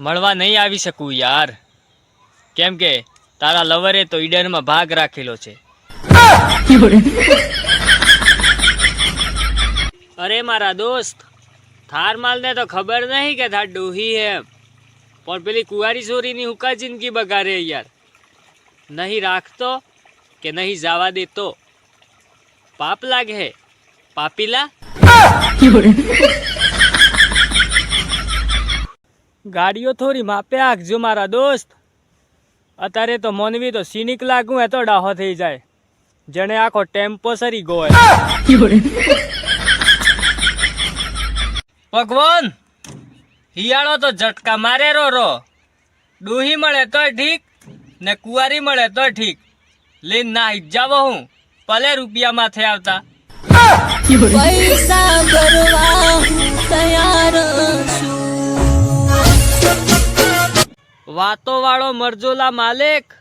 મળવા નહીં આવી શકું યાર. કેમ કે તારા લવરે તો ઈડનમાં ભાગ રાખેલો છે. અરે મારા દોસ્ત, થાર માલને તો ખબર નહીં કે થાર ડોહી હે. પણ પેલી કુંવારી છોરીની હુકા જિંદગી બગાડે યાર. નહીં રાખતો કે નહીં જવા દેતો. પાપ લાગે પાપીલા? ગાડીઓ થોડી માપે આખજો મારા દોસ્ત. અત્યારે તો મોનવી તો સિનિક લાગુ, એ તો ડાહો થઈ જાય. જેને આખો ટેમ્પો સરી ગયો. ભગવાન, હિયાળો તો ઝટકા મારે રો રો. ડૂહી મળે તો ઠીક, ને કુંવારી મળે તો ઠીક. લઈને ના જાવો હું, ભલે રૂપિયા માથે આવતા. પૈસા તૈયાર છું વાતો વાળો મરજોલા માલિક,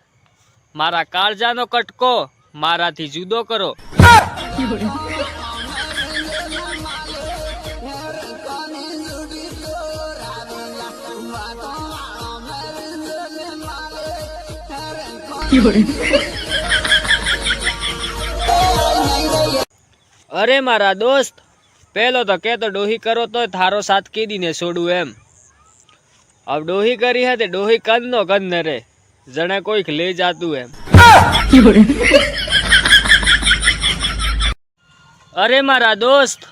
મારા કાળજાનો કટકો મારાથી જુદો કરો. અરે મારા દોસ્ત, પેલો તો કેતો ડોહી કરો તો થારો સાથ કીધીને છોડું એમ. अब ડોહી કરી હે તે ડોહી કદ નો કદ રે જણે કોઈક લઈ જાતું એમ અરે મારા દોસ્ત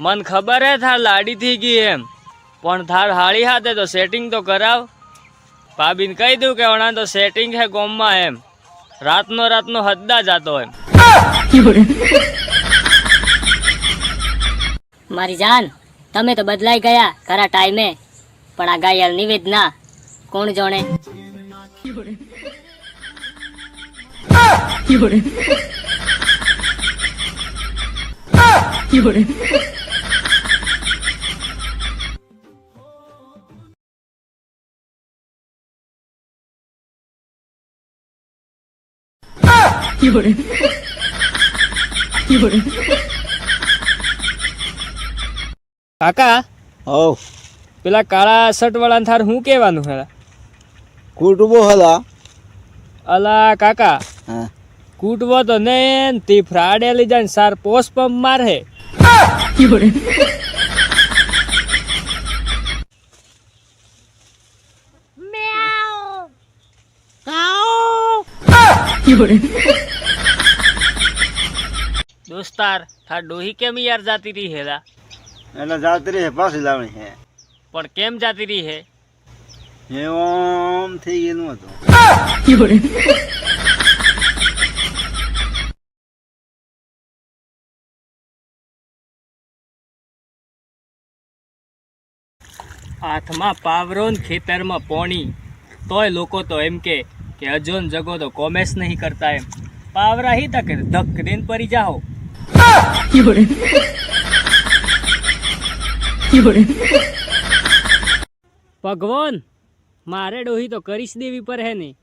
મન ખબર હે થાર લાડી થઈ ગઈ એમ પણ થાર હાળી હાથે તો સેટિંગ તો કરાવ ભાભીને કહી દઉં કે વણા તો સેટિંગ હે ગોમમાં એમ રાતનો રાતનો હદ્દા જાતો એમ મારી જાન તમે તો બદલાઈ ગયા ખરા ટાઈમે પણ આ ગાયલ નિવેદના કોણ જોણે? કાકા? હવ. પેલા કાળા શર્ટ વાળા થાર શું કહેવાનું હેલા કુટુંબો હલા. અલા કાકા હા. કૂટવો તો ને તે ફ્રાડે લઈ જાય સાર પોસ્ટ પંપ મારે દોસ્તાર થાર ડોહી કેમ યાર જાતી રહી હેલા એટલે જાતી રહી પાછી લાવણી છે પણ કેમ જાતી રહી હે? હે ઓમ થઈ ગયેલું હતું. હાથમાં પાવરો ને ખેતરમાં પોણી. તોય લોકો તો એમ કે કે અજોન જગો તો કોમેસ નહીં કરતા એમ. પાવરા હી તક ધક દેન પરી જાઓ. ભગવાન મારે ડોહી તો કરીશ દેવી પર હે ને.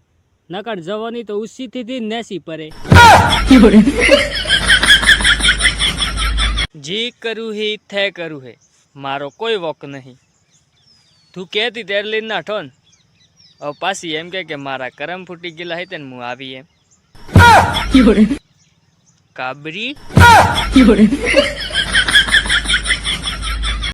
નકર જવાની તો ઉસીથી થી નેસી પરે. જી કરું હે થે કરું હે. મારો કોઈ વોક નહીં. તું કહેતી ત્યારે લઈને ના ઠોન. હવે પાછી એમ કે કે મારા કરમ ફૂટી ગયેલા હે તેને હું આવી એમ. કાબરી?